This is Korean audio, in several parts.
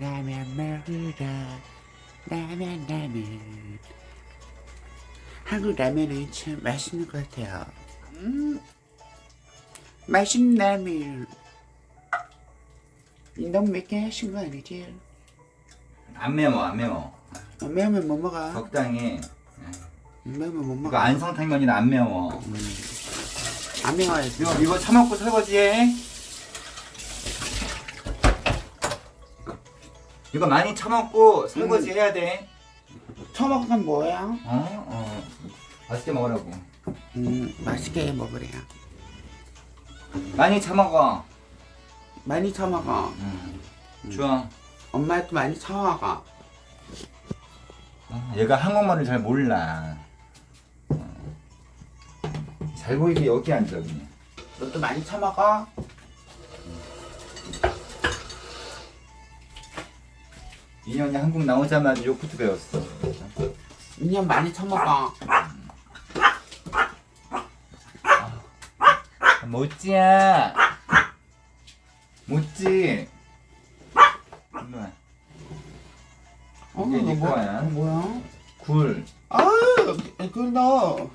라면 먹으러. 라면 라면. 한국 라면은 참 맛있는 것 같아요. 음. 맛있는 라면. 너무 맵게 하신 거 아니지? 안 매워 안 매워. 어, 매우면 못 먹어. 적당히. 매우면 못 이거 먹어 안성탕면이라 안 매워. 안 매워야지. 이거 이거 처먹고 설거지해 이거 많이 처먹고 설거지 해야 돼. 처먹은 건 뭐야? 어? 어. 맛있게 먹으라고. 음 맛있게 먹으래요. 많이 처먹어. 많이 처먹어. 음. 좋아 엄마도 많이 처먹어. 어, 얘가 한국말을 잘 몰라. 어. 잘 보이게 여기 앉아 그냥 너도 많이 처먹어? 인연이 한국 나오자마자 요크트 배웠어. 인연 많이 처먹어. 모찌야. 모찌 엄마. 어, 이게 네너 뭐, 거야. 어, 뭐야? 굴. 아유, 그너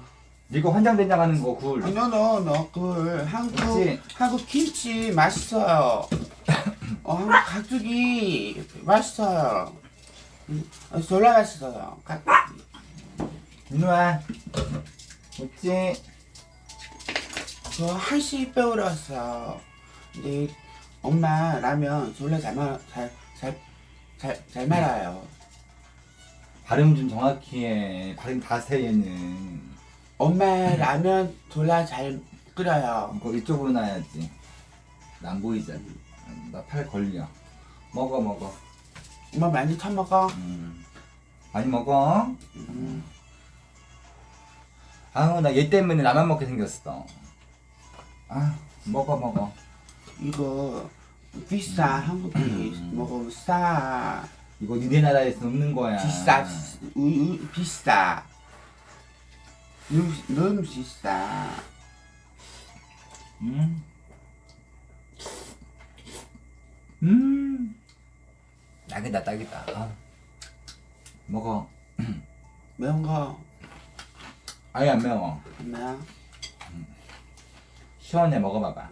이거 환장된 장 하는 거굴. 너너너 그 한국 그치? 한국 김치 맛있어요. 어 가죽이 맛있어요. 음, 어, 졸라 맛있어요. 가, 누나 모찌 저 한시 배우러 왔어요. 근데 엄마 라면 졸라 잘 말, 잘잘 잘 잘 말아요. 발음 좀 정확히 해 발음 다세 얘는 엄마 라면 졸라 잘 끓여요. 이거 이쪽으로 놔야지 나안 보이잖아 나 팔 걸려 먹어 먹어 엄마 많이 처먹어. 음. 많이 먹어 음. 아우 나 얘 때문에 나만 먹게 생겼어 아 먹어 먹어 이거 비싸 한국이 음. 먹으면 싸 이거 니네 나라에서 없는 거야 비싸 우, 우, 비싸 너무, 너무 비싸 음. 음. 딱이다 딱이다. 아. 먹어. 매운 거. 아예 안 매워. 엄마야 시원해 먹어봐봐.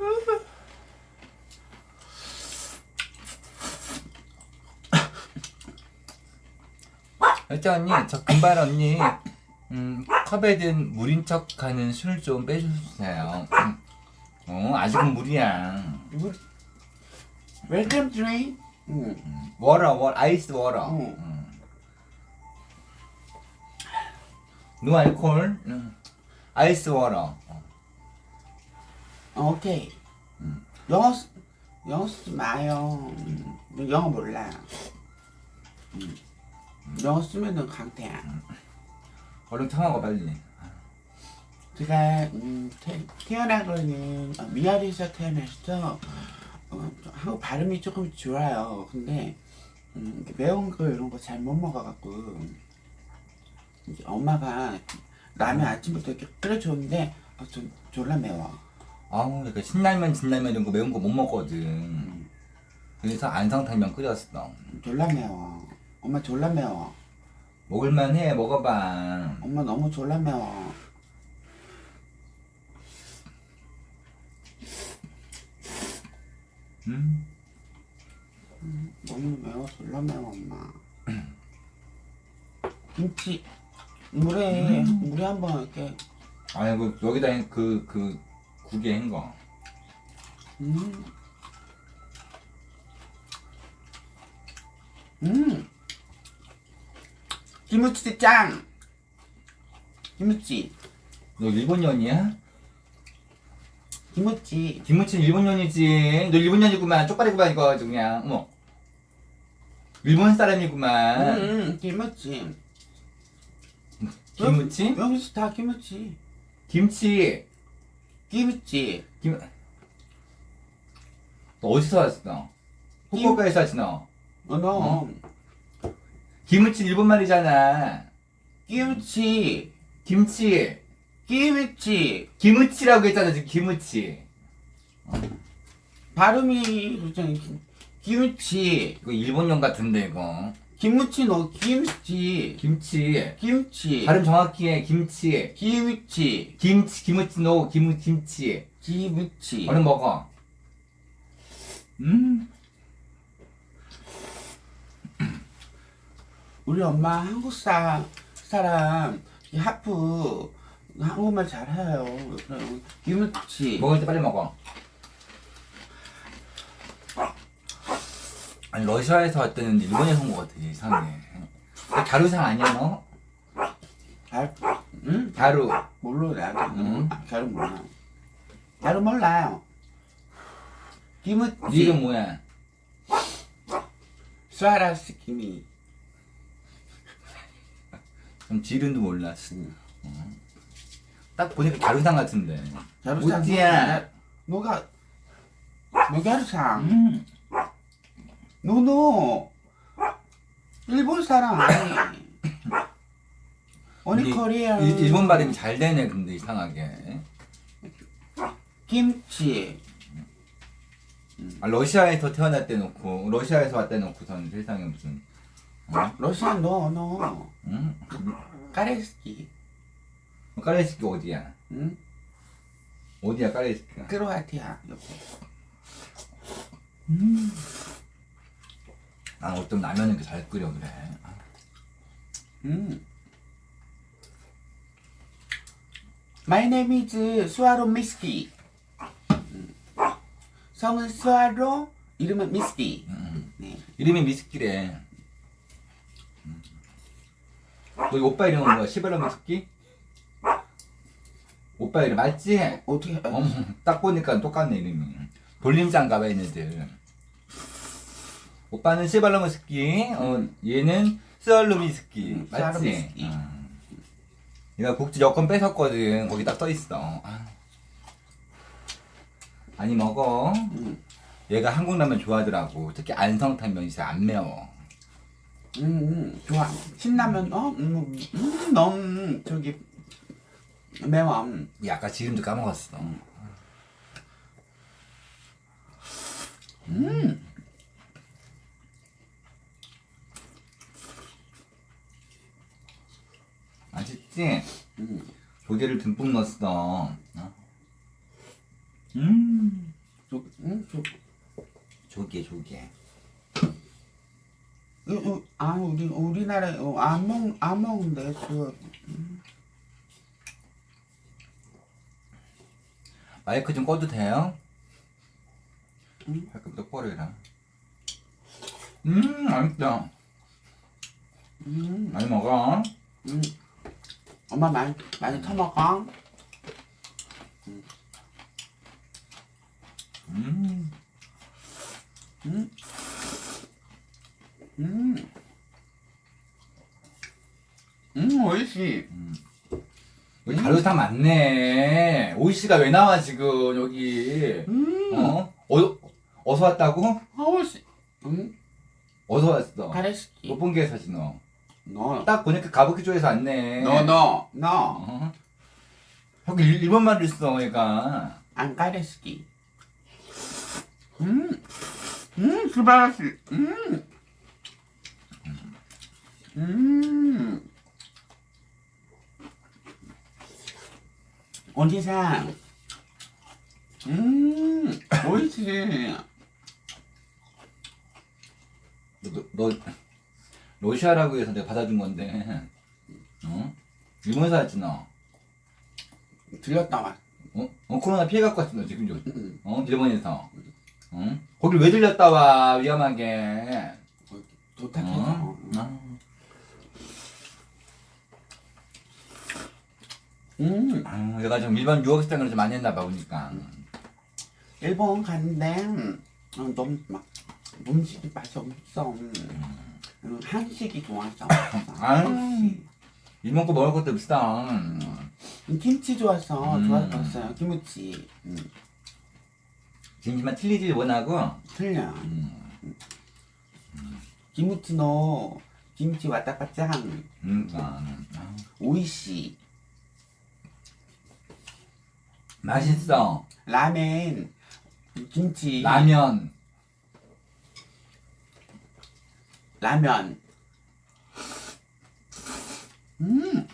일단 언니? 저 금발 언니. 음, 컵에 든 물인 척하는 술 좀 빼주세요. 음. 어 아직은 물이야. 물 웰컴 드링 응. 워터 워 아이스 워터 응. 음. 노 알콜 음. 아이스 워터 어, 오케이. 영어 쓰- 영어 쓰지 마요. 음, 너 영어 몰라. 음. 영어 쓰면은 강태야. 얼른 청하고 빨리. 제가 음, 태, 태어나고는 어, 미아리에서 태어났어. 어, 한국 발음이 조금 좋아요. 근데 음, 매운 거 이런 거 잘 못 먹어갖고 이제 엄마가 라면 아침부터 이렇게 끓여줬는데 어, 좀 졸라 매워. 아우 그러니까 신라면 진라면 이런 거 매운 거 못 먹거든 그래서 안성탕면 끓였어 졸라 매워. 엄마 졸라 매워. 먹을만 해 먹어봐 엄마 너무 졸라 매워. 음? 너무 매워 졸라 매워 엄마. 김치 물에 물에 한번 이렇게 아이고 여기다 그그 국에 한 거 음. 음. 김치 짱. 김치. 너 일본년이야? 김치. 김치 일본 년이지 너 일본 년이구만 쪽발이구만 이거 아주 그냥 어머 일본 사람이구만 음, 김치. 김치? 여기서 다 김치. 김치 김치. 김... 너 어디서 왔어? 후쿠오카에서 왔지 너? 어, 너. 어? 김치 일본 말이잖아 김치. 김치 김치. 김치라고 했잖아 지금 김치 발음이 그잖아. 김치 이거 일본용 같은데 이거. 김치 너 김치 김치. 김치 발음 정확히 해. 김치. 김치 김치 김치 노 김 김치. 김치 얼른 먹어. 음. 우리 엄마 한국 사, 사람 이 하프 한국말 잘해요. 김치 먹을 때 빨리 먹어. 아니 러시아에서 왔다는데 일본에서 온 것 같아 이상해. 너 갸루상 아니야 너? 잘, 응? 갸루. 몰라 나도 응. 아, 잘 몰라 잘 몰라요 김치 네 이름 뭐야? 스와라스 김이 그럼 지 이름도 몰라. 응. 딱 보니까 갸루상 같은데. 갸루상 어디야? 너가 너 갸루상 음. 너너 일본 사람 아니 언니 코리아 일- 일본 발음이 잘 되네 근데 이상하게. 김치 아, 러시아에서 태어났대 놓고 러시아에서 왔대 놓고선 세상에 무슨. 어? 러시아 너너 응? 까레스키 까레스키 어디야? 응? 어디야 까레스키가? 크로아티아 옆에 난 어쩜 라면을 이렇게 잘 끓여 그래. 음. My name is 스와로 미스키 음. 성은 스와로 이름은 미스키 음. 네. 이름이 미스키래. 음. 너희 오빠 이름은 뭐야? 시베라 미스키? 오빠 이름 맞지? 어떻게 어, 어머, 딱 보니까 똑같네 이름이. 돌림장 가봐 얘네들. 오빠는 시발로미스키, 어, 얘는 스알로미스키, 음, 맞지? 스알로미스키. 어. 내가 국지 여권 뺏었거든. 거기 딱 써 있어. 아. 아니 먹어. 음. 얘가 한국 라면 좋아하더라고. 특히 안성탕면이 진짜 안 매워. 음, 음, 좋아 신라면 어 음, 음, 너무 저기 음. 얘 아까 지름도 까먹었어. 음. 맛있지? 음. 조개를 듬뿍 넣었어. 어? 음. 조, 음, 조, 조개 조개. 이, 이, 아 우리 우리나라에 어, 안 먹, 안 먹는데 그 마이크 좀 꺼도 돼요? 응. 발끝 똑바로 해라. 음, 맛있다. 음, 많이 먹어. 음. 엄마 많이 많이 터먹어 음, 음. 음. 음, 오이시. 여기 자료상 많네. 오이씨가 왜 나와 지금 여기? 음. 어? 어, 어서 왔다고? 오이시. 음, 어서 왔어. 가레스키. 못 본 게 사실 너. 너, 딱 보니까 가부키조에서 왔네. 너, 너, 너. 어? 여기 일- 일본 말을 써 얘가. 안 가레스키. 음, 음, 스바라시. 음, 음. 언니상. 음, 오이시. 너, 너 러시아라고 해서 내가 받아준 건데. 어? 일본에서 왔지 너. 들렸다 왔. 어? 어 코로나 피해 갖고 왔어 너 지금 여기. 음, 어? 일본에서. 어? 거길 왜 들렸다 와 위험하게. 도착해서. 어? 어? 음, 아, 내가 좀 일반 유학 생활을 좀 많이 했나 봐 보니까. 일본 갔는데 어, 너무 막 음식이 맛이 없어. 음, 한식이 좋았어. 아. 한식. 일본 거 먹을 것도 없어. 음, 김치 좋았어. 음. 좋았어요. 김치. 음, 진지만 틀리지 원하고. 틀려. 음, 김치 너 김치 왔다 갔다 음, 아, 아. 오이시 맛있어. 라멘 김치 라면. 라면. 음,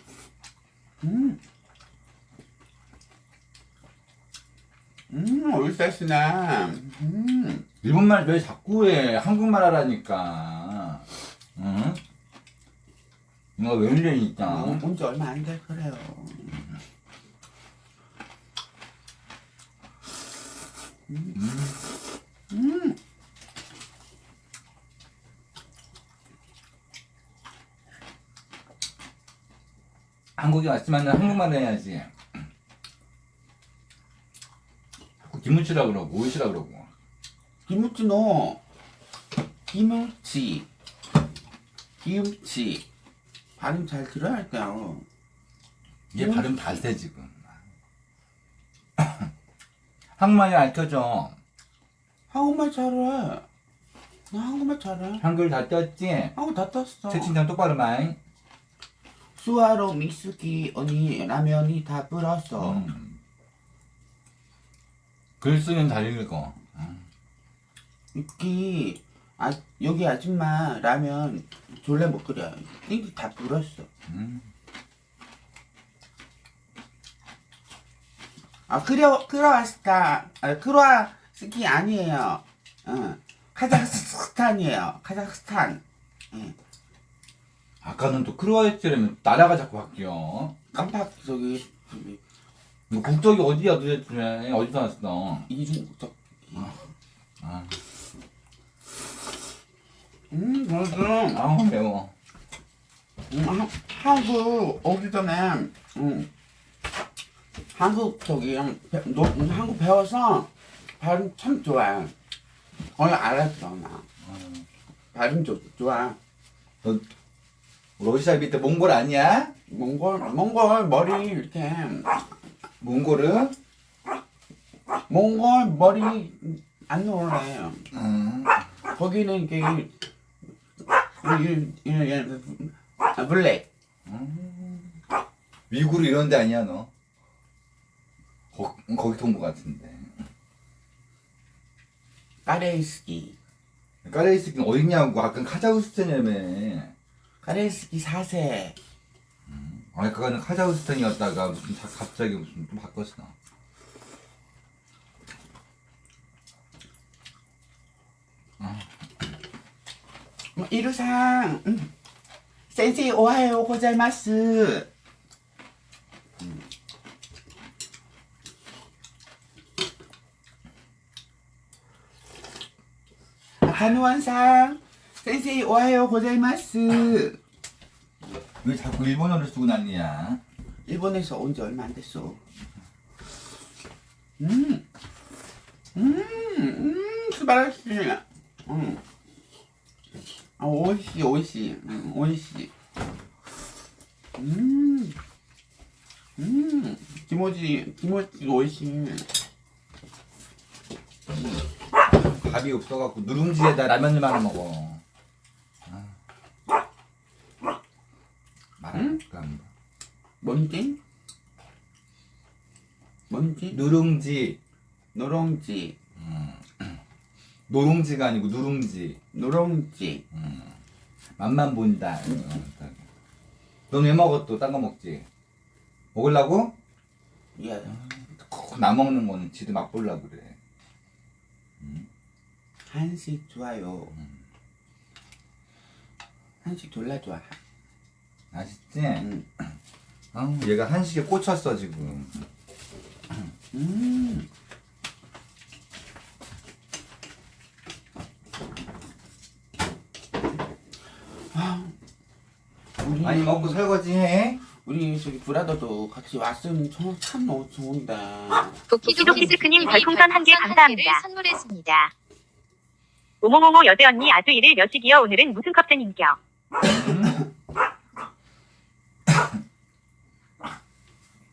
음, 음, 올사스나. 음, 일본말 왜 자꾸 해? 한국말 하라니까. 응? 이거 왜 이래, 진짜. 어, 온지 얼마 안 돼 그래요. 음, 음, 한국에 왔으면 한국말 해야지. 자꾸 김치라 그러고, 오이시라 그러고. 김치 너 김치, 김치 발음 잘 들어야 할게요. 얘 음. 발음 달대, 지금. 한국말이 안 켜져. 한국말 잘해. 나 한국말 잘해. 한글 다 떴지? 한국 다 땄어. 채팅창 똑바로 마잉. 수화로 미스키 언니 라면이 다 불었어. 음. 글 쓰면 잘 읽어. 음. 여기 아 여기 아줌마 라면 졸래 못 끓여. 띵기 다 불었어. 음. 아 끓여 끓여왔다. 아 끓여 스키 아니에요. 어 카자흐스탄이에요. 카자흐스탄. 예. 아까는 또 크로아티아라면 나라가 자꾸 바뀌어. 깜빡 저기 저기 너 국적이 어디야 도대체? 어디서 왔어? 이중국적. 아, 음 무슨 아우 매워. 음, 한- 한국 오기 전에 음, 한국 저기 음, 배, 음, 한국 배워서 발음 참 좋아요. 거의 알았어 나. 음. 발음 좋, 좋아. 너 러시아 밑에 몽골 아니야? 몽골 몽골 머리 이렇게 몽골은? 몽골 머리 안 노래. 음. 거기는 이게 이- 이- 이- 아, 블랙. 미국 이런 데 아니야 너? 거, 거기 통것 같은데. 까레이스키. 까레이스키는 어딨냐고 아까 카자흐스탄이라며. 까레이스키 4세. 아니 그거는 카자흐스탄이었다가 무슨 자- 갑자기 무슨 또 바꿨어. 뭐, 이루상 음. 센세이 오하요 고자이마스 음. 아카누완상 센세이 오하요 고자이마스 왜 자꾸 일본어를 쓰고 난리야? 일본에서 온 지 얼마 안 됐어 음, 음, 음, 스바라시 음. 아, 오이시, 오이시, 음, 오이시. 음, 음, 기모지, 기모지 오이시. 밥이 없어갖고 누룽지에다 라면만 하나 먹어. 아. 말할까? 뭔지? 뭔지? 누룽지. 노롱지, 노룽지가 아니고 누룽지. 노롱지. 맛만 본다. 넌왜 먹어 또? 딴 거 먹지? 먹으려고? 야, 나 먹는 거는 지도 맛보려고 그래. 한식 좋아요. 한식 졸라 좋아. 맛있지? 음, 아, 얘가 한식에 꽂혔어 지금. 음. 아, 우리 많이 먹고 설거지 해. 우리 저기 브라더도 같이 왔으면 참, 참 너무 좋은데. 도키도키스크님 별풍선 한 개 감사합니다. 선물했습니다. 오모모모 여대 언니 아주 일을 몇이기요 오늘은 무슨 컵쟁인겨?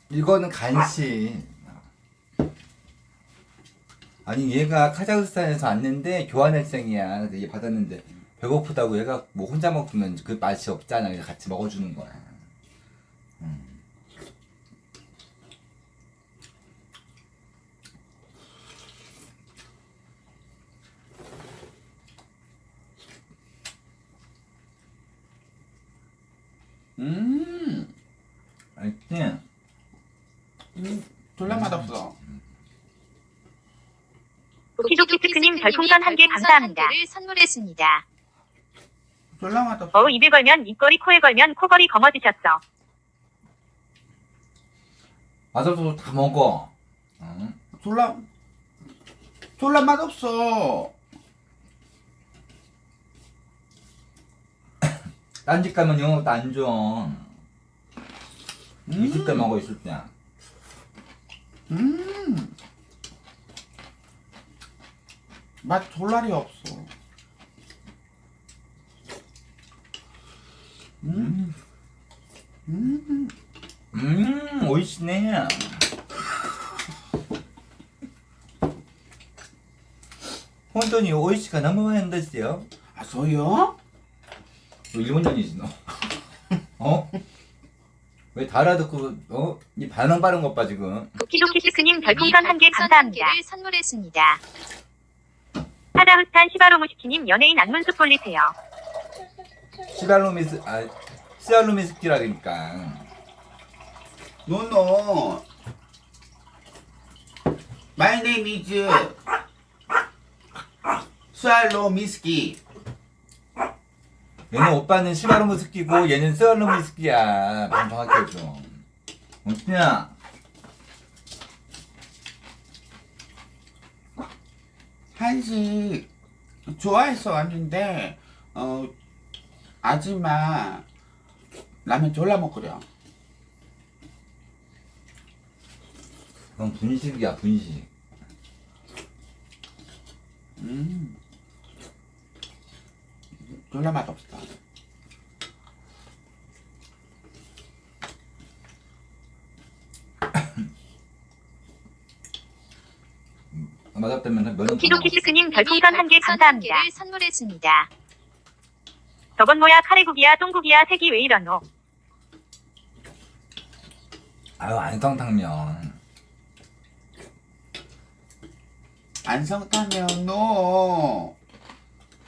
이거는 간식. 아니 얘가 카자흐스탄에서 왔는데 교환학생이야. 얘 받았는데 배고프다고 얘가 뭐 혼자 먹으면 그 맛이 없잖아. 같이 먹어주는 거야. 음. 음, 알지? 음 졸라 맛없어. 키조키스크님 별풍선 한 개 감사합니다. 를 선물했습니다. 졸라 맛없어. 어우 입에 걸면 입꼬리 코에 걸면 코걸이 검어지셨어. 맛없어도 다 먹어. 응? 졸라 졸라 맛없어. 딴 집 가면 것도 안 줘. 때 음. 먹어, 있을 때. 음. 맛 졸라리 없어. 음. 음. 음, 오이시네. 혼돈이 오이시가 너무 많은데요? 아, 저요? 너 일본년이지, 너. 어? 왜 다 알아듣고, 어? 이 반응 빠른 것 봐, 지금. 키조키스크님 별풍선 한 개 감사합니다. 를 선물했습니다. 카자흐스탄 시바로무시키님 연예인 안문수 폴리세요. 시발로미스, 아, 시알로미스키라니까. 노노. My name is 스알로 미스키. 얘는 오빠는 시발로미스키고, 얘는 시알로미스키야. 방 정확히 해줘. 어떻냐? 한식 좋아해서 왔는데 어 아줌마 라면 졸라 먹으려. 그건 분식이야, 분식. 음. 졸라 맛없어. 면은 키조키스크님 별풍선 한 개 감사합니다. 를 선물했습니다. 저건 뭐야 카레국이야 똥국이야 색이 왜 이러노. 아유, 안성탕면. 안성타면 노.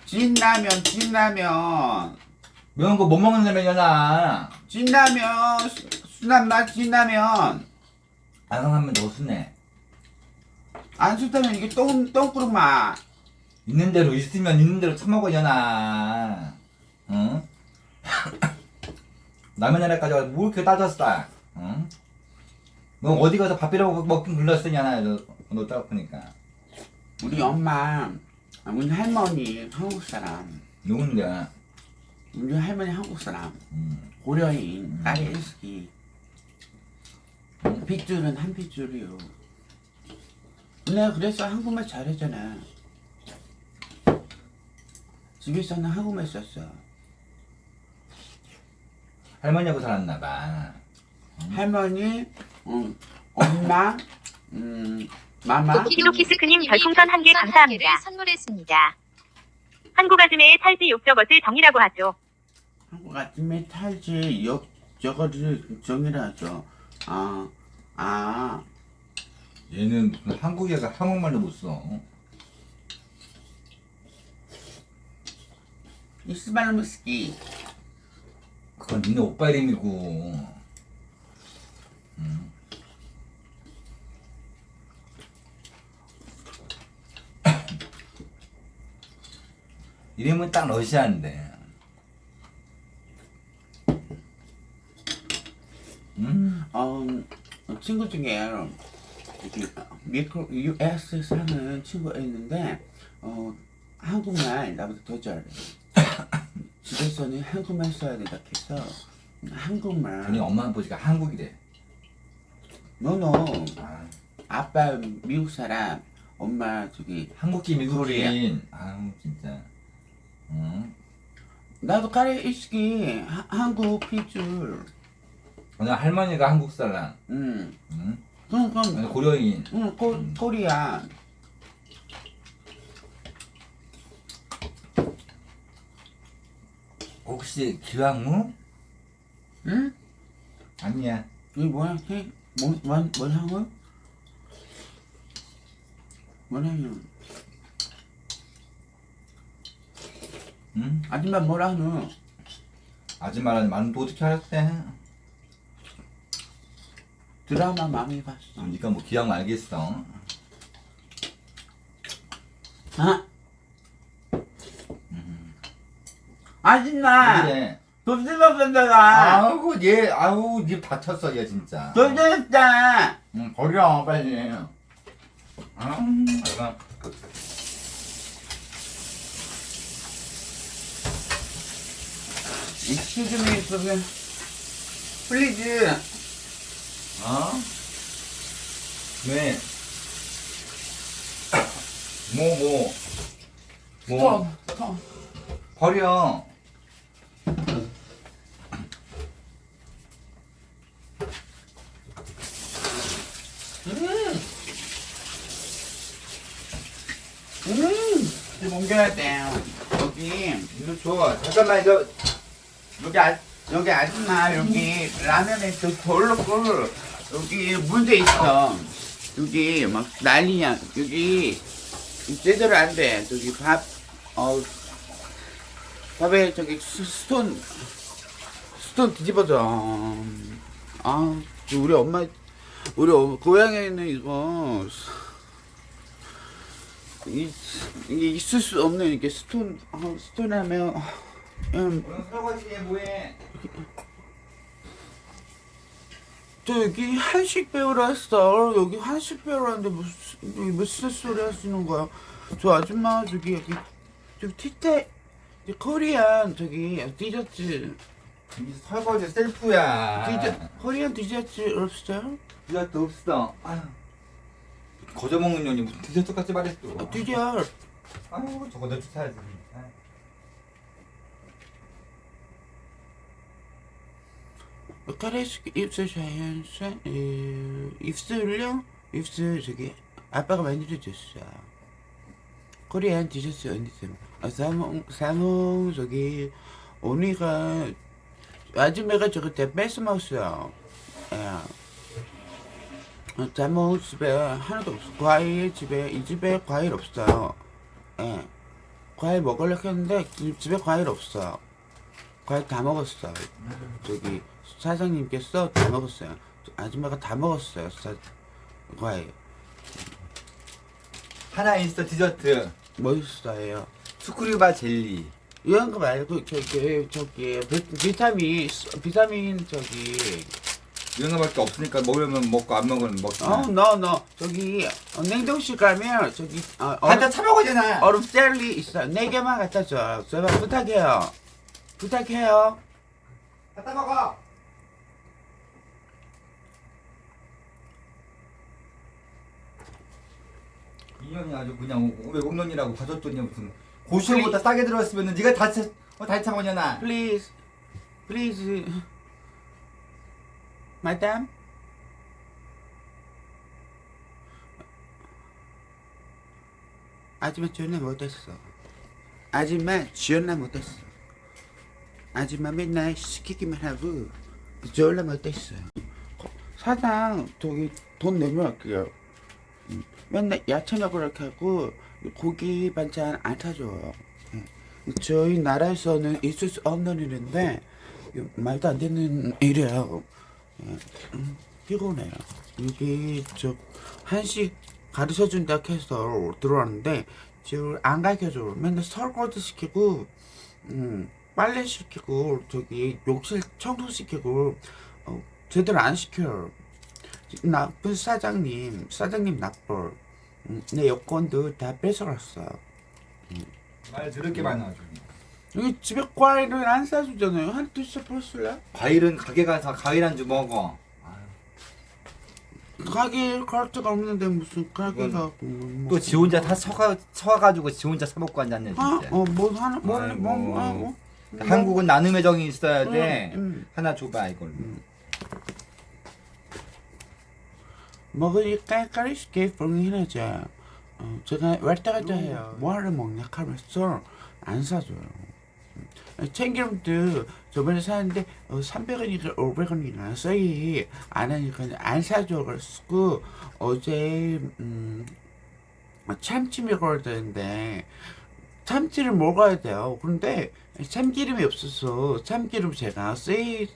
진라면 진라면 매운 거 못 먹는 라면이잖아. 진라면 수- 순한 맛 진라면 안성탕면 너 순해. 안 좋다면 이게 똥 똥구름 맛. 있는 대로 있으면 있는 대로 처먹어야나. 응? 라면 하나까지 와서 뭐 이렇게 따졌어? 응? 너 어디 가서 밥 비려 먹- 먹긴 글렀으냐나 너, 너 따갖고니까 우리 엄마 우리 할머니 한국 사람. 누군데? 우리 할머니 한국 사람. 음. 고려인 딸의 일식이 빗줄은 한 빗줄이요 내가 그래서 한국말 잘하잖아 집에서는 한국말 썼어 할머니하고 살았나봐. 할머니 음, 엄마 음, 마마 키조키스크님 별풍선 한 개 감사합니다. 를 선물했습니다. 한국 아줌매의 탈지 욕 저것을 정이라고 하죠. 한국 아침에 탈지 역 저거를 정이라죠 아, 아 얘는 무슨 한국 애가 한국말도 못 써. 이스발무스키 그건 니네 오빠 이름이고. 이름은 딱 러시아인데. 음, 어, 친구 중에 미국 US 사는 친구가 있는데 어, 한국말 나보다 더 잘해. 집에서는 한국말 써야 된다 해서 한국말. 괜히 엄마 아버지가 한국이래. 너너 아, 아빠 미국 사람, 엄마 저기 코리아. 미국인. 아우 진짜. 응? 나도 카레 하- 한국 피줄. 오늘 할머니가 한국 사람. 음, 응? 그럼 아니, 고려인. 음, 코, 코리아. 혹시 기왕무? 응? 아니야. 이게 뭐야? 해? 뭐, 뭐, 뭘 향을? 뭐라요? 응? 아줌마 뭐라 하노? 아줌마는 만두 어떻게 알았대? 드라마 많이 봤어. 어, 니가 뭐 기억 알겠어. 아? 아줌마! 그래. 돈좀 먹는다가! 아우 얘 아우 입 다쳤어 얘 진짜. 돈좀 있다! 응 버려 빨리. 아, 아이고. Excuse me, please. Please. 어? 왜? 뭐 뭐? 뭐? Stop. Stop. 버려. 음! 이거 옮겨야 돼. 여기, 이거 줘. 잠깐만 이거 여기 아, 여기 아줌마, 여기 라면에 그 볼로 꿀, 여기 문제 있어. 여기 막 난리야. 여기 제대로 안 돼. 저기 밥, 어, 밥에 저기 스- 스톤, 스톤 뒤집어져. 아, 우리 엄마, 우리 어- 고향에는 이거, 이, 이게 있을 수 없는 이게 스톤, 아, 스톤 하면, 음, 오늘 설거지 뭐해? 저 여기 한식 배우러 왔어. 여기 한식 배우러 왔는데 무슨 무슨 소리 하시는 거야? 저 아줌마 저기 여기 저기 티테 저 코리안 저기 디저트 이 설거지 셀프야. 디저 코리안 디저트 없어요? 디저트 없어. 아유. 거저 먹는 년이 무슨 디저트 같이 말했어. 아, 디저트 아유 저거 내 주사야지. 카레스 입술 자연스 입술요? 입술 저기 아빠가 만들어줬어. 코리안 디저트 언니들. 아 사몽 사몽 저기 언니가 아줌마가 저거 다 뺏어 먹었어. 예. 어, 사몽 집에 하나도 없어. 과일 집에 이 집에 과일 없어요. 예. 과일 먹으려고 했는데 이 집에 과일 없어. 과일 다 먹었어. 저기 사장님께서 다 먹었어요. 아줌마가 다 먹었어요. 사, 과일. 하나 있어 디저트. 뭐 있어요? 스크류바 젤리. 이런 거 말고 저기 저기 비, 비타민 비타민 저기 이런 거밖에 없으니까 먹으면 먹고 안 먹으면 먹지. 마. 어너너 저기 어, 냉동실 가면 저기 어, 얼음 차 먹어잖아. 얼음 젤리 있어 네 개만 갖다 줘 제발 부탁해요 부탁해요 갖다 먹어. 이년이 아주 그냥 외국년이라고 가졌더니 무슨 고시원보다 싸게 들어왔으면 네가 다차 어, 다차 먹냐나. please. Please. Madam 아줌마 전화 못했어 아줌마 전화 못했어 아줌마 맨날 시키기만 하고 전화 못했어 사장 저기 돈 내면 할게요 음, 맨날 야채 먹으러 이렇게 하고 고기 반찬 안 사줘요 예. 저희 나라에서는 있을 수 없는 일인데 말도 안 되는 일이에요. 예. 음, 피곤해요. 여기 저 한식 가르쳐 준다 해서 들어왔는데 지금 안 가르쳐줘. 맨날 설거지 시키고 음, 빨래 시키고 저기 욕실 청소 시키고 어, 제대로 안 시켜요. 나쁜 사장님, 사장님 나쁜. 음, 내 여권도 다 뺏어갔어. 말 들을 게 많아. 아주. 여기 집에 과일을 안 사주잖아요. 한 두씩 벌쓸래? 과일은 가게 가서 과일 안주 먹어. 가게 갈 데가 없는데 무슨 가게가 또 지 혼자 다 서가 서가지고 지 혼자 사 먹고 앉았네 아, 진짜. 어, 뭐 하나, 뭐, 아이고. 뭐, 뭐, 아, 뭐. 한국은 나눔의 정이 있어야 돼. 음, 음. 하나 줘봐 이걸. 먹으니까 까리스게 뻥이나자. 어, 제가 왔다 갔다 해요. 뭐 하러 먹냐 하면서 안 사줘요. 음. 참기름도 저번에 샀는데 어, 300원이니까 500원이나 써이 안 하니까 안 사줘 그랬고 어제 음, 참치 먹어야 되는데 참치를 먹어야 돼요. 그런데 참기름이 없어서 참기름 제가 세일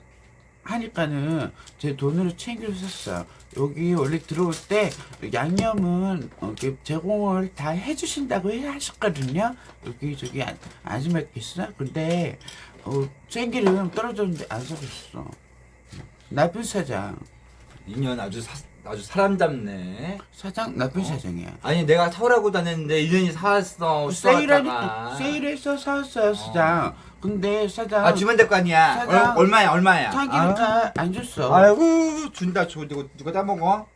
하니까는 제 돈으로 챙겨서 샀어요. 여기 원래 들어올 때 양념은 어, 이렇게 제공을 다 해주신다고 해- 하셨거든요. 여기 저기 아- 아줌마께서 근데 어, 참기름 떨어졌는데 안 사줬어. 나쁜 사장. 인연 아주 사, 아주 사람 잡네. 사장 나쁜 사장이야. 아니 내가 사오라고 다녔는데 인연이 사왔어. 세일하니까. 세일해서 사왔어요 사장. 근데 사장 아 주면 될 거 아니야. 사장. 얼, 얼마야 얼마야? 참기름가 안 줬어. 아, 아이고 준다 줘. 이거 누가 다 먹어?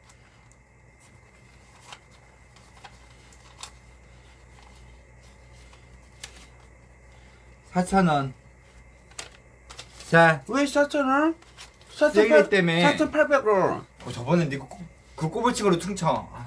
사천 원. 자, 왜 4,000원? 세일 때문에. 4,800원. 어, 저번에 니그 그 꼬불치기로 퉁쳐. 아,